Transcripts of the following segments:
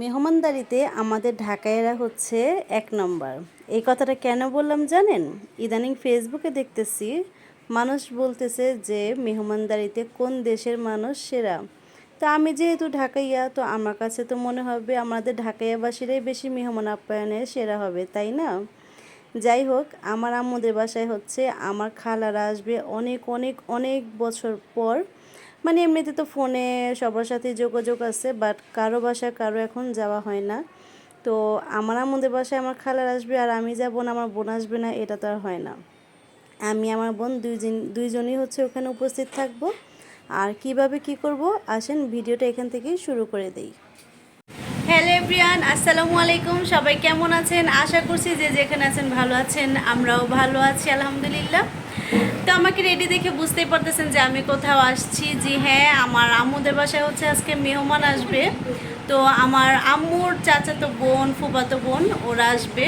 মেহমানদারিতে আমাদের ঢাকাইয়েরা হচ্ছে এক নম্বর। এই কথাটা কেন বললাম জানেন? ইদানিং ফেসবুকে দেখতেছি মানুষ বলতেছে যে মেহমানদারিতে কোন দেশের মানুষ সেরা। তো আমি যেহেতু ঢাকাইয়া, তো আমার কাছে তো মনে হবে আমাদের ঢাকাইয়াবাসীরাই বেশি মেহমান আপ্যায়নে সেরা হবে, তাই না? যাই হোক, আমার আম্মুদের বাসায় হচ্ছে আমার খালারা আসবে অনেক অনেক অনেক বছর পর মানে এমনিতে তো ফোনে সবার সাথে যোগাযোগ আছে বাট কারও বাসায় কারও এখন যাওয়া হয় না। তো আমার আমাদের বাসায় আমার খালার আসবে আর আমি যাব না, আমার বোন আসবে না, এটা তো আর হয় না। আমি, আমার বোন দুইজন, দুইজনই হচ্ছে ওখানে উপস্থিত থাকব। আর কীভাবে কি করব, আসেন ভিডিওটা এখান থেকেই শুরু করে দেই। হ্যালো এভরিয়ান আসসালামু আলাইকুম, সবাই কেমন আছেন? আশা করছি যে যেখানে আছেন ভালো আছেন, আমরাও ভালো আছি, আলহামদুলিল্লাহ। তো আমাকে রেডি দেখে বুঝতেই পারতেছেন যে আমি কোথাও আসছি। জি হ্যাঁ আমার আম্মুদের বাসায় হচ্ছে আজকে মেহমান আসবে। তো আমার আম্মুর চাচাতো বোন, ফুফাতো বোন, ওরা আসবে।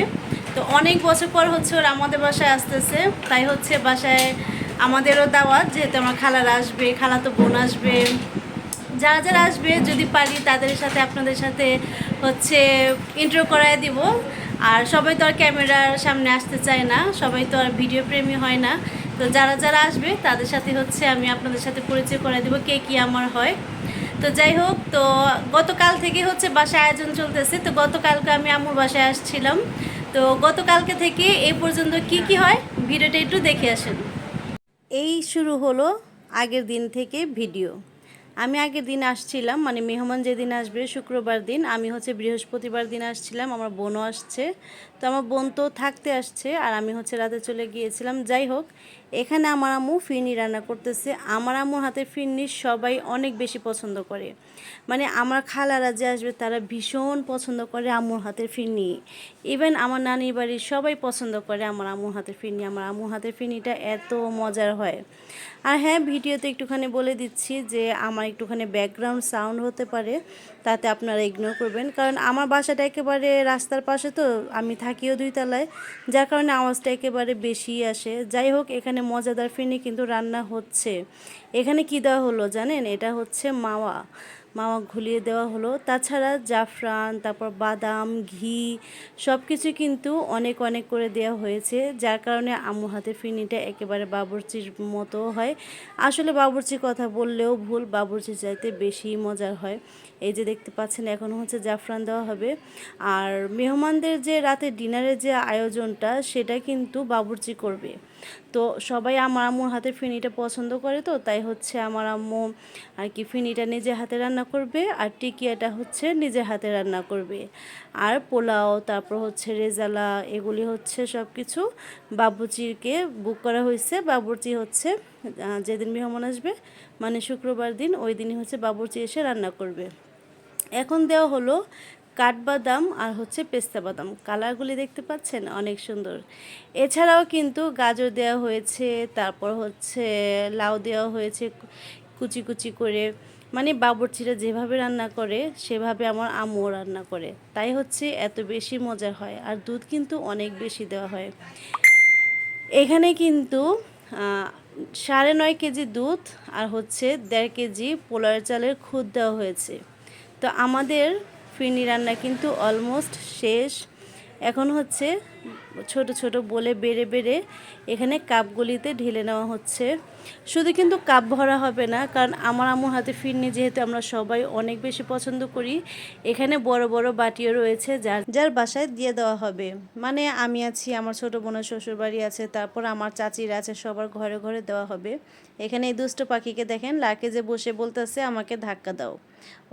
তো অনেক বছর পর হচ্ছে ওরা আমাদের বাসায় আসতেছে। তাই হচ্ছে বাসায় আমাদেরও দাওয়াত, যেহেতু আমার খালার আসবে, খালাতো বোন আসবে। যারা যারা আসবে, যদি পারি তাদের সাথে আপনাদের সাথে হচ্ছে ইন্ট্রো করায় দিব। আর সবাই তো আর ক্যামেরার সামনে আসতে চায় না, সবাই তো আর ভিডিও প্রেমী হয় না। তো যারা যারা আসবে, তাদের সাথে হচ্ছে আমি আপনাদের সাথে পরিচয় করে দিব কে কী আমার হয়। তো যাই হোক, তো গতকাল থেকে হচ্ছে বাসায় আয়োজন চলতেছে। তো গতকালকে আমি আম্মুর বাসায় আসছিলাম। তো গতকালকে থেকে এই পর্যন্ত কি কি হয়, ভিডিওটা একটু দেখে আসেন। এই শুরু হলো আগের দিন থেকে ভিডিও। আমি আগের দিন আসছিলাম মানে মেহমান যেদিন আসবে শুক্রবার দিন, আমি হচ্ছে বৃহস্পতিবার দিন আসছিলাম, আমার বোনও আসছে। তো আমার বোন তো থাকতে আসছে আর আমি হচ্ছে রাতে চলে গিয়েছিলাম। যাই হোক, এখানে আমার আম্মু ফিরনি রান্না করতেছে। আমার আম্মুর হাতে ফিরনি সবাই অনেক বেশি পছন্দ করে। মানে আমার খালারা যে আসবে তারা ভীষণ পছন্দ করে আম্মুর হাতের ফিরনি। ইভেন আমার নানির বাড়ির সবাই পছন্দ করে আমার আম্মুর হাতের ফিরনি। আমার আম্মুর হাতের ফিরনিটা এত মজার হয়। আর হ্যাঁ ভিডিওতে একটুখানি বলে দিচ্ছি যে আমার একটুখানি ব্যাকগ্রাউন্ড সাউন্ড হতে পারে। তাতে আপনারা ইগনোর করবেন। কারণ আমার বাসাটা একেবারে রাস্তার পাশে তো, আমি থাকিও দুই তলায় যার কারণে আওয়াজটা একেবারে বেশি আসে। যাই হোক, এখানে মজাদার ফিনে কিন্তু রান্না হচ্ছে। এখানে কি দেওয়া হলো জানেন? এটা হচ্ছে মাওয়া। মাওয়া ঘুলিয়ে দেওয়া হলো। তাছাড়া জাফরান, তারপর বাদাম, ঘি সব কিছু কিন্তু অনেক অনেক করে দেওয়া হয়েছে। যার কারণে আম্মু হাতে ফিরনিটা একেবারে বাবুর্চির মতো হয়। আসলে বাবুর্চির কথা বললেও ভুল, বাবুর্চি চাইতে বেশি মজার হয়। এই যে দেখতে পাচ্ছেন, এখন হচ্ছে জাফরান দেওয়া হবে। আর মেহমানদের যে রাতে ডিনারের যে আয়োজনটা, সেটা কিন্তু বাবুর্চি করবে। তো সবাই আমার আম্মুর হাতে ফিনিটা পছন্দ করে তো, তাই হচ্ছে আমার আম্মু আর কি ফিনিটা নিজে হাতে রান্না করবে আর টিকিয়াটা হচ্ছে নিজে হাতে রান্না করবে। আর পোলাও, তারপর হচ্ছে রেজালা, এগুলি হচ্ছে সব কিছু বাবুচিকে বুক করা হয়েছে। বাবুর্চি হচ্ছে যেদিন মেহমান আসবে মানে শুক্রবার দিন, ওই দিনই হচ্ছে বাবুর্চি এসে রান্না করবে। এখন দেওয়া হলো কাঠবাদাম আর হচ্ছে পেস্তা বাদাম। কালারগুলি দেখতে পাচ্ছেন? অনেক সুন্দর। এছাড়াও কিন্তু গাজর দেওয়া হয়েছে, তারপর হচ্ছে লাউ দেওয়া হয়েছে কুচি কুচি করে। মানে বাবুর্চিরা যেভাবে রান্না করে, সেভাবে আমার আম্মুও রান্না করে। তাই হচ্ছে এত বেশি মজার হয় আর দুধ কিন্তু অনেক বেশি দেওয়া হয়। এখানে কিন্তু সাড়ে নয় কেজি দুধ আর হচ্ছে দেড় কেজি পোলার চালের খুদ দেওয়া হয়েছে। তো আমাদের ফিরনি রান্না কিন্তু অলমোস্ট শেষ। এখন হচ্ছে ছোট ছোট বলে বেড়ে বেড়ে এখানে কাপগুলিতে ঢেলে নেওয়া হচ্ছে। শুধু কিন্তু কাপ ভরা হবে না, কারণ আমার আম্মুর হাতে ফিরনি যেহেতু আমরা সবাই অনেক বেশি পছন্দ করি, এখানে বড় বড় বাটিও রয়েছে যার যার বাসায় দিয়ে দেওয়া হবে। মানে আমি আছি, আমার ছোট বোনের শ্বশুর বাড়ি আছে, তারপর আমার চাচিরা আছে, সবার ঘরে ঘরে দেওয়া হবে। এখানে এই দুষ্ট পাখিকে দেখেন, লাকেজে বসে বলতেছে, আমাকে ধাক্কা দাও।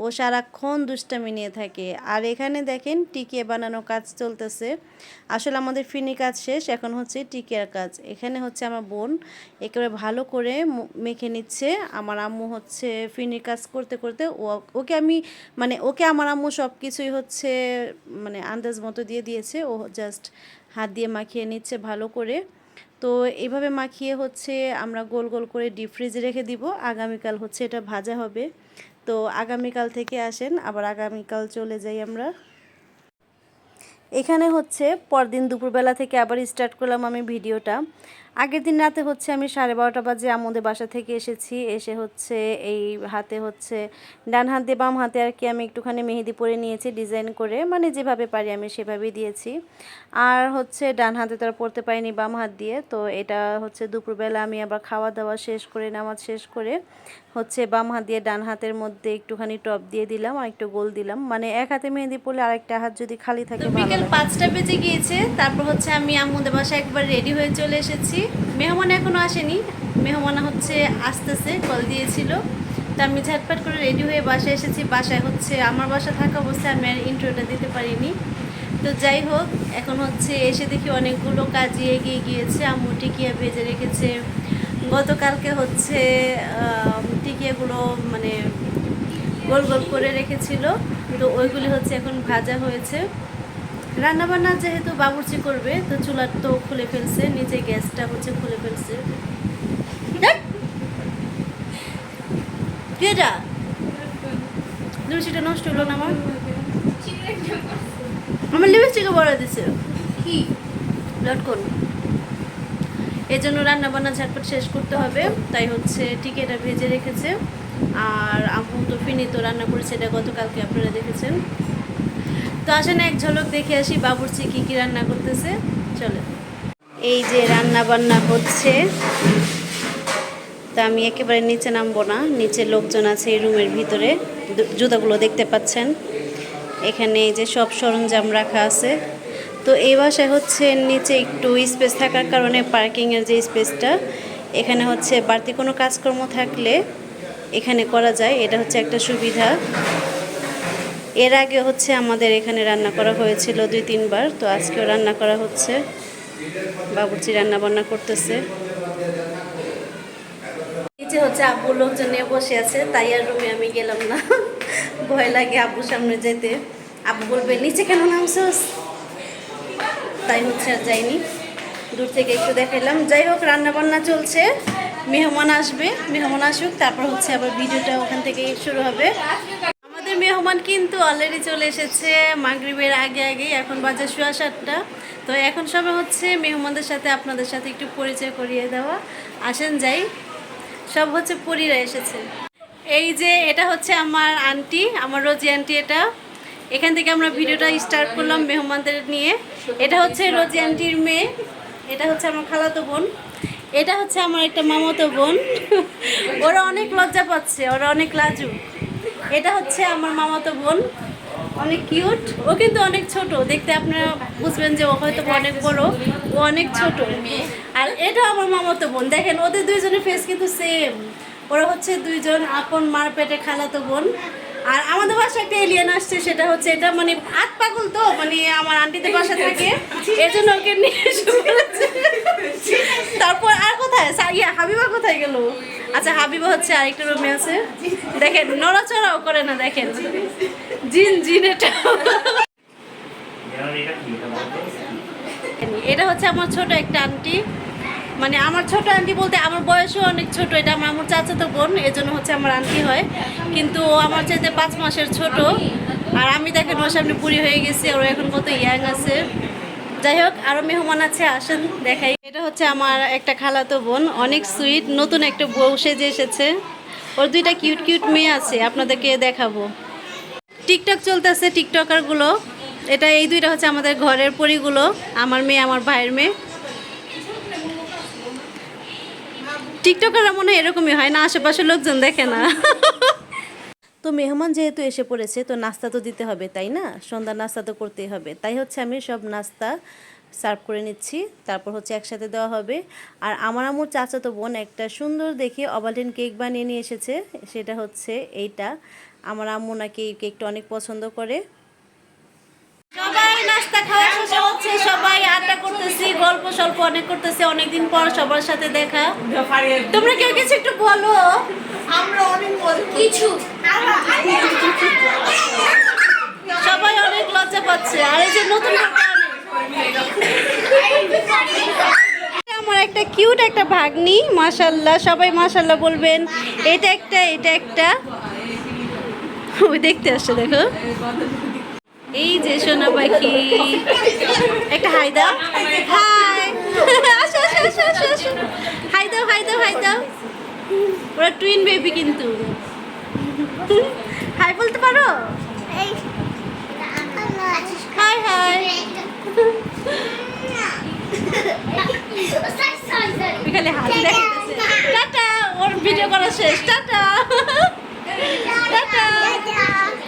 ও সারাক্ষণ দুষ্টামি নিয়ে থাকে। আর এখানে দেখেন টিকিয়ে বানানো কাজ চলতেছে। আসলে আমাদের ফিনি কাজ শেষ, এখন হচ্ছে টিকিয়ার কাজ। এখানে হচ্ছে আমার বোন একেবারে ভালো করে মেখে নিচ্ছে। আমার আম্মু হচ্ছে ফিনির কাজ করতে করতে ওকে আমি মানে ওকে আমার আম্মু সব কিছুই হচ্ছে মানে আন্দাজ মতো দিয়ে দিয়েছে। ও জাস্ট হাত দিয়ে মাখিয়ে নিচ্ছে ভালো করে। তো এইভাবে মাখিয়ে হচ্ছে আমরা গোল গোল করে ডিপ ফ্রিজে রেখে দিব। আগামীকাল হচ্ছে এটা ভাজা হবে। তো আগামীকাল থেকে আসেন, আবার আগামীকাল চলে যাই আমরা। এখানে হচ্ছে পরদিন দুপুরবেলা থেকে আবার স্টার্ট করলাম আমি ভিডিওটা। আগের দিন রাতে হচ্ছে আমি সাড়ে বারোটা বাজে আমাদের বাসা থেকে এসেছি। এসে হচ্ছে এই হাতে হচ্ছে ডান হাত দিয়ে বাম হাতে আর কি আমি একটুখানি মেহেদি পরে নিয়েছি ডিজাইন করে। মানে যেভাবে পারি আমি সেভাবেই দিয়েছি। আর হচ্ছে ডান হাতে তো আর পরতে পারিনি বাম হাত দিয়ে। তো এটা হচ্ছে দুপুরবেলা আমি আবার খাওয়া দাওয়া শেষ করে নামাজ শেষ করে হচ্ছে বাম হাত দিয়ে ডান হাতের মধ্যে একটুখানি টপ দিয়ে দিলাম আর একটু গোল দিলাম। মানে এক হাতে মেহেদি পরলে আরেকটা হাত যদি খালি থাকে বিকেল পাঁচটা বেজে গিয়েছে। তারপর হচ্ছে আমি আম্মুদের বাসায় একবার রেডি হয়ে চলে এসেছি। মেহমান এখনও আসেনি। মেহমান হচ্ছে আসতেছে, কল দিয়েছিল। তো আমি ঝটপট করে রেডি হয়ে বাসায় এসেছি। বাসায় হচ্ছে আমার বাসা থাকা অবস্থায় আমি আর ইন্টারভিউটা দিতে পারিনি। তো যাই হোক, এখন হচ্ছে এসে দেখি অনেকগুলো কাজই এগিয়ে গিয়েছে। আম্মু টিকিয়া ভেজে রেখেছে। গতকালকে হচ্ছে টিকিয়াগুলো মানে গোল গোল করে রেখেছিল। তো ওইগুলি হচ্ছে এখন ভাজা হয়েছে। রান্নাবান্না যেহেতু বাবুর্চি করবে তো চুলার তো খুলে ফেলছে নিচে গ্যাসটা হচ্ছে খুলে ফেলছে। ধ্যাৎ! কি লিপস্টিকটা নষ্ট হলো না আমার আমার লিপস্টিকে বড় দিছে। কি? লটকন। এই জন্য রান্না বান্না ঝটপট শেষ করতে হবে তাই হচ্ছে টিকেটা ভেজে রেখেছে। আর আম্মু তো ফিনি তো রান্না করেছে এটা গতকালকে আপনারা দেখেছেন। তো আসেন এক ঝলক দেখে আসি, বাবুর্চি কি কি রান্না করতেছে। চলে এই যে রান্না বান্না হচ্ছে, তা আমি একেবারে নিচে নামবো না, নিচে লোকজন আছে এই রুমের ভিতরে জুতাগুলো দেখতে পাচ্ছেন। এখানে যে সব সরঞ্জাম রাখা আছে। তো এই বাসায় হচ্ছে নিচে একটু স্পেস থাকার কারণে পার্কিংয়ের যে স্পেসটা, এখানে হচ্ছে বাড়তি কোনো কাজকর্ম থাকলে এখানে করা যায়, এটা হচ্ছে একটা সুবিধা। এর আগে হচ্ছে আমাদের এখানে রান্না করা হয়েছিল দুই, তিনবার, তো আজকেও রান্না করা হচ্ছে। বাবুর্চি রান্না বান্না করতেছে। নিচে হচ্ছে আব্বু লোকজন নিয়ে বসে আছে, তাই আর রুমে আমি গেলাম না। ভয় লাগে আব্বুর সামনে যেতে। আব্বু বলবে, নিচে কেন নামছোস? তাই হচ্ছে আর যাইনি। দূর থেকে একটু দেখাইলাম। যাই হোক রান্না বান্না চলছে। মেহমান আসবে, মেহমান আসুক, তারপর হচ্ছে আবার ভিডিওটা ওখান থেকে শুরু হবে। মেহমান কিন্তু অলরেডি চলে এসেছে মাগরিবের আগে আগে এখন বাজে সোয়া সাতটা। তো এখন সময় হচ্ছে, মেহমানদের সাথে আপনাদের সাথে একটু পরিচয় করিয়ে দেওয়া। আসেন যাই, সব হচ্ছে পরীরা এসেছে। এই যে, এটা হচ্ছে আমার আন্টি, আমার রোজি আন্টি এটা। এখান থেকে আমরা ভিডিওটা স্টার্ট করলাম মেহমানদের নিয়ে। এটা হচ্ছে রোজি আন্টির মেয়ে, এটা হচ্ছে আমার খালাতো বোন। এটা হচ্ছে আমার একটা মামাতো বোন। ওরা অনেক লজ্জা পাচ্ছে, ওরা অনেক লাজু এটা হচ্ছে আমার মামাতো বোন। অনেক কিউট ও কিন্তু অনেক ছোট। দেখতে আপনারা বুঝবেন যে ও হয়তো অনেক বড়। ও অনেক ছোট। আর এটা আমার মামাতো বোন। দেখেন, ওদের দুইজনের ফেস কিন্তু সেম ওরা হচ্ছে দুইজন আপন মার পেটে খালাতো বোন। আর আমাদের বাসায় একটা এলিয়ান আসছে, সেটা হচ্ছে এটা মানে আট পাগল তো মানে আমার আন্টিদের বাসা থাকে। এই জন্য ওকে নিয়ে তারপর কোথায়? ইয়া, হাবিবা কোথায় গেল? আচ্ছা হাবিবা হচ্ছে আরেকটা রুমে আছে। দেখেন, নড়াচড়াও করে না, দেখেন। জিন জিন এটা। এটা হচ্ছে আমার ছোট একটা আন্টি। মানে আমার ছোট আন্টি বলতে আমার বয়সও অনেক ছোট, এটা আমার আমার চাচাতো বোন এই জন্য হচ্ছে আমার আন্টি হয়। কিন্তু ও আমার চাইতে পাঁচ মাসের ছোট। আর আমি দেখেন, ওর সামনে বুড়ি হয়ে গেছি, আর এখন কত ইয়াং আছে। যাই হোক আরও মেহমান আছে, আসেন, দেখাই। এটা হচ্ছে আমার একটা খালাতো বোন, অনেক সুইট নতুন একটা বউ সেজে এসেছে। ওর দুইটা কিউট কিউট মেয়ে আছে, আপনাদেরকে দেখাবো। টিকটক চলতেছে টিকটকারগুলো এটা এই দুইটা হচ্ছে আমাদের ঘরের পরিগুলো, আমার মেয়ে, আমার ভাইয়ের মেয়ে। টিকটকাররা মনে হয় এরকমই হয়, না আশেপাশে লোকজন দেখে না। তো মেহমান যেহেতু এসে পড়েছে তো নাস্তা তো দিতে হবে তাই না? সন্ধ্যার নাস্তা তো করতেই হবে। তাই হচ্ছে আমি সব নাস্তা সার্ভ করে নিচ্ছি। তারপর হচ্ছে একসাথে দেওয়া হবে। আর আমার আমুর চাচাতো বোন একটা সুন্দর দেখে অবালিন কেক বানিয়ে নিয়ে এসেছে। সেটা হচ্ছে এইটা। আমার আম্মু নাকি এই কেকটা অনেক পছন্দ করে। সবাই নাস্তা খাওয়া শেষ হচ্ছে সবাই আড্ডা করতেছি গল্প স্বল্প অনেক করতেছি অনেকদিন পর সবার সাথে দেখা। তোমরা কেউ কিছু একটু বলো। আমরা অনেক কিছু। সবাই অনেক লজ্জা পাচ্ছে। আর এই যে নতুন আমার একটা কিউট একটা ভাগ্নি, মাশাল্লাহ, সবাই মাশাল্লাহ বলবেন, এটা একটা এটা একটা। ওই দেখতে আসছে, দেখো। এই যে সোনা পাখি। একটা হাই দাও। হাই। আসো আসো আসো আসো আসো। হাই দাও হাই দাও হাই দাও। ওরা টুইন বেবি কিন্তু। হাই বলতে পারো? Hi hi. এখানে হাসি দেখাইতেছে টাটা ওর ভিডিও করা শেষ। টাটা। টাটা।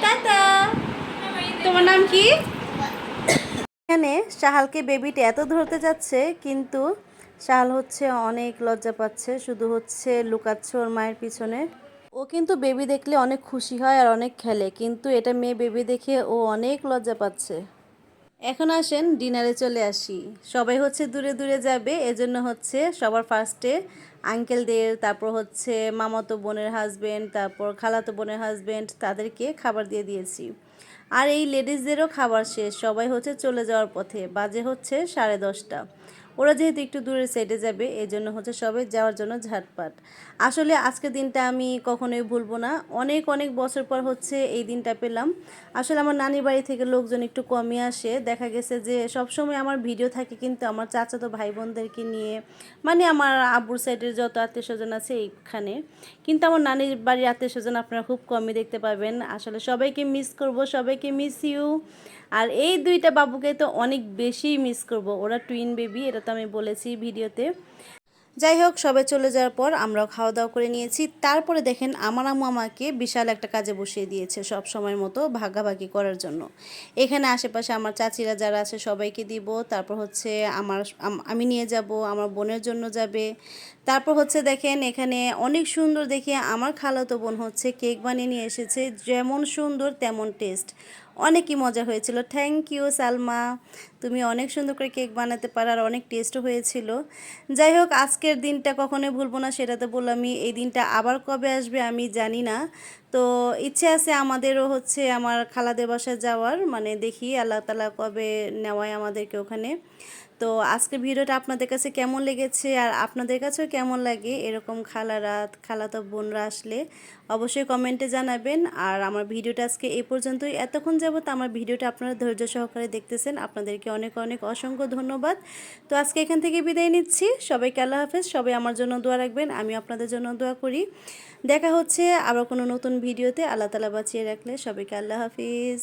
টাটা। তোমার নাম কি? এখানে শাহালকে বেবিটা এত ধরতে যাচ্ছে কিন্তু শাহাল হচ্ছে অনেক লজ্জা পাচ্ছে। শুধু হচ্ছে লুকাচ্ছে ওর মায়ের পিছনে। ও কিন্তু বেবি দেখলে অনেক খুশি হয় আর অনেক খেলে, কিন্তু এটা মেয়ে বেবি দেখে ও অনেক লজ্জা পাচ্ছে। এখন আসেন ডিনারে চলে আসি। সবাই হচ্ছে দূরে দূরে যাবে, এজন্য হচ্ছে সবার ফার্স্টে আঙ্কেলদের তারপর হচ্ছে মামাতো বোনের হাজবেন্ড তারপর খালাতো বোনের হাজবেন্ড তাদেরকে খাবার দিয়ে দিয়েছি। আর এই লেডিসদেরও খাবার শেষ, সবাই হচ্ছে চলে যাওয়ার পথে, বাজে হচ্ছে সাড়ে দশটা। ওরা যেহেতু একটু দূরের সাইডে যাবে এই জন্য হচ্ছে সবাই যাওয়ার জন্য ঝাটপাট। আসলে আজকের দিনটা আমি কখনোই ভুলবো না। অনেক অনেক বছর পর হচ্ছে এই দিনটা পেলাম। আসলে আমার নানির বাড়ি থেকে লোকজন একটু কমই আসে। দেখা গেছে যে সবসময় আমার ভিডিও থাকে কিন্তু আমার চাচাতো ভাই বোনদেরকে নিয়ে মানে আমার আব্বুর সাইডের যত আত্মীয় স্বজন আছে এইখানে। কিন্তু আমার নানির বাড়ির আত্মীয় স্বজন আপনারা খুব কমই দেখতে পাবেন। আসলে সবাইকে মিস করব, সবাইকে মিস ইউ আর এই দুইটা বাবুকে তো অনেক বেশি মিস করব। ওরা টুইন বেবি এটা তো আমি বলেছি ভিডিওতে। যাই হোক সবাই চলে যাওয়ার পর আমরা খাওয়া দাওয়া করে নিয়েছি। তারপরে দেখেন, আমার আম্মু আমাকে বিশাল একটা কাজে বসিয়ে দিয়েছে সব সময়ের মতো ভাগাভাগি করার জন্য। এখানে আশেপাশে আমার চাচিরা যারা আছে, সবাইকে দিব। তারপর হচ্ছে আমার আমি নিয়ে যাব, আমার বোনের জন্য যাবে। তারপর হচ্ছে দেখেন, এখানে অনেক সুন্দর দেখে আমার খালাতো বোন হচ্ছে কেক বানিয়ে নিয়ে এসেছে। যেমন সুন্দর, তেমন টেস্ট অনেকই মজা হয়েছিল। Thank you Salma. তুমি অনেক সুন্দর করে কেক বানাতে পারো আর অনেক টেস্টও হয়েছিল। যাই হোক, আজকের দিনটা কখনোই ভুলবো না, সেটা তো বললামই। এই দিনটা আবার কবে আসবে আমি জানি না। তো ইচ্ছে আছে আমাদেরও হচ্ছে আমার খালাদের বাসায় যাওয়ার। মানে দেখি আল্লাহ তালা কবে নেওয়ায় আমাদেরকে ওখানে। তো আজকের ভিডিওটা আপনাদের কাছে কেমন লেগেছে আর আপনাদের কাছেও কেমন লাগে? এরকম খালারা, খালাতো বোনরা আসলে অবশ্যই কমেন্টে জানাবেন। আর আমার ভিডিওটা আজকে এই পর্যন্তই। এতক্ষণ যাবত আমার ভিডিওটা আপনারা ধৈর্য সহকারে দেখতেছেন। আপনাদেরকে অনেক অনেক অসংখ্য ধন্যবাদ। তো আজকে এখান থেকে বিদায় নিচ্ছি। সবাইকে আল্লাহ হাফেজ। সবাই আমার জন্য দোয়া রাখবেন। আমি আপনাদের জন্য দোয়া করি। দেখা হচ্ছে আবার কোনো নতুন ভিডিওতে। আল্লাহ তালা বাঁচিয়ে রাখলে সবাইকে আল্লাহ হাফিজ।